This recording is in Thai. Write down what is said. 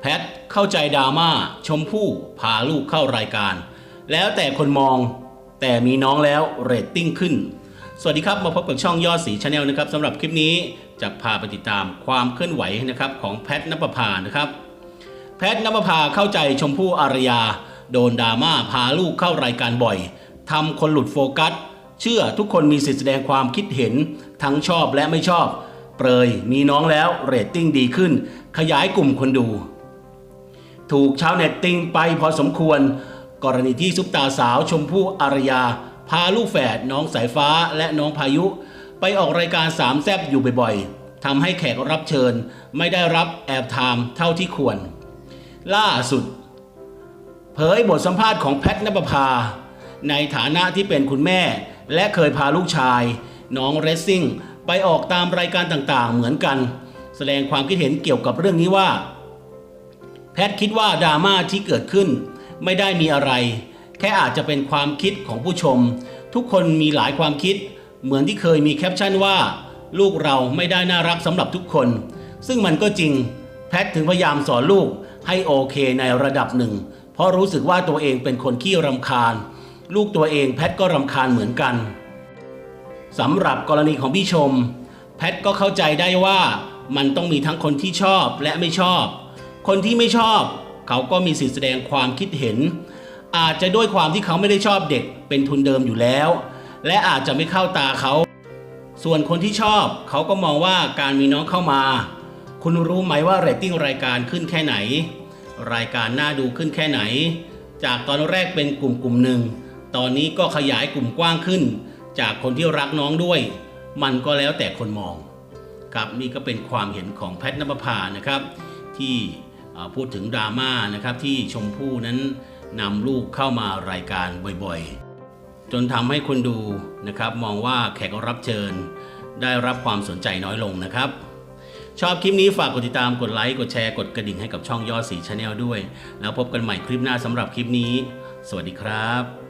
แพทเข้าใจดราม่าชมพู่พาลูกเข้ารายการ แล้วแต่คนมองแต่มีน้องแล้วเรตติ้งขึ้น สวัสดีครับมาพบกับช่องยอดสีชาแนลนะครับสำหรับคลิปนี้จะพาไปติดตามความเคลื่อนไหวนะครับของแพทนปภานะครับ แพทนปภาเข้าใจชมพู่อารยา โดนดราม่าพาลูกเข้ารายการบ่อยทำคนหลุดโฟกัส เชื่อทุกคนมีสิทธิแสดงความคิดเห็น ทั้งชอบและไม่ชอบ เปรยมีน้องแล้วเรตติ้งดีขึ้น ขยายกลุ่มคนดู ถูกชาวเน็ตติงไปพอสมควร กรณีที่ซุปตาสาวชมพู่อารยา พาลูกแฝดน้องสายฟ้าและน้องพายุ ไปออกรายการสามแซบอยู่บ่อยๆทำให้แขกรับเชิญไม่ได้รับแอบไทม์เท่าที่ควร ล่าสุด เผยบทสัมภาษณ์ของแพทนปภา ในฐานะที่เป็นคุณแม่ และเคยพาลูกชาย น้องเรซซิ่งไปออกตามรายการต่างๆ เหมือนกัน แสดงความคิดเห็นเกี่ยวกับเรื่องนี้ว่า พทย์คิดว่าดราม่าที่เกิดขึ้น ไม่ได้มีอะไร แค่อาจจะเป็นความคิดของผู้ชม ทุกคนมีหลายความคิด เหมือนที่เคยมีแคปชั่นว่า ลูกเราไม่ได้น่ารักสำหรับทุกคน ซึ่งมันก็จริง แพทย์ถึงพยายามสอนลูกให้โอเคในระดับหนึ่ง เพราะรู้สึกว่าตัวเองเป็นคนขี้รำคาญ ลูกตัวเองแพทย์ก็รำคาญเหมือนกันสำหรับกรณีของพี่ชม แพทก็เข้าใจได้ว่ามันต้องมีทั้งคนที่ชอบและไม่ชอบ คนที่ไม่ชอบเขาก็มีสิทธิแสดงความคิดเห็น อาจจะด้วยความที่เขาไม่ได้ชอบเด็กเป็นทุนเดิมอยู่แล้ว และอาจจะไม่เข้าตาเขา ส่วนคนที่ชอบเขาก็มองว่าการมีน้องเข้ามา คุณรู้ไหมว่าเรตติ้งรายการขึ้นแค่ไหน รายการน่าดูขึ้นแค่ไหน จากตอนแรกเป็นกลุ่มกลุ่มหนึ่งตอนนี้ก็ขยายกลุ่มกว้างขึ้น จากคนที่รักน้องด้วย มันก็แล้วแต่คนมอง ครับนี่ก็เป็นความเห็นของแพทนปภานะครับ ที่ พูดถึงดราม่านะครับที่ชมพู่นั้นนำลูกเข้ามารายการบ่อยๆ จนทำให้คนดูนะครับมองว่าแขกรับเชิญ ได้รับความสนใจน้อยลงนะครับ ชอบคลิปนี้ฝากกดติดตามกดไลค์กดแชร์กดกระดิ่งให้กับช่องยอดสีชาแนลด้วย แล้วพบกันใหม่คลิปหน้าสำหรับคลิปนี้ สวัสดีครับ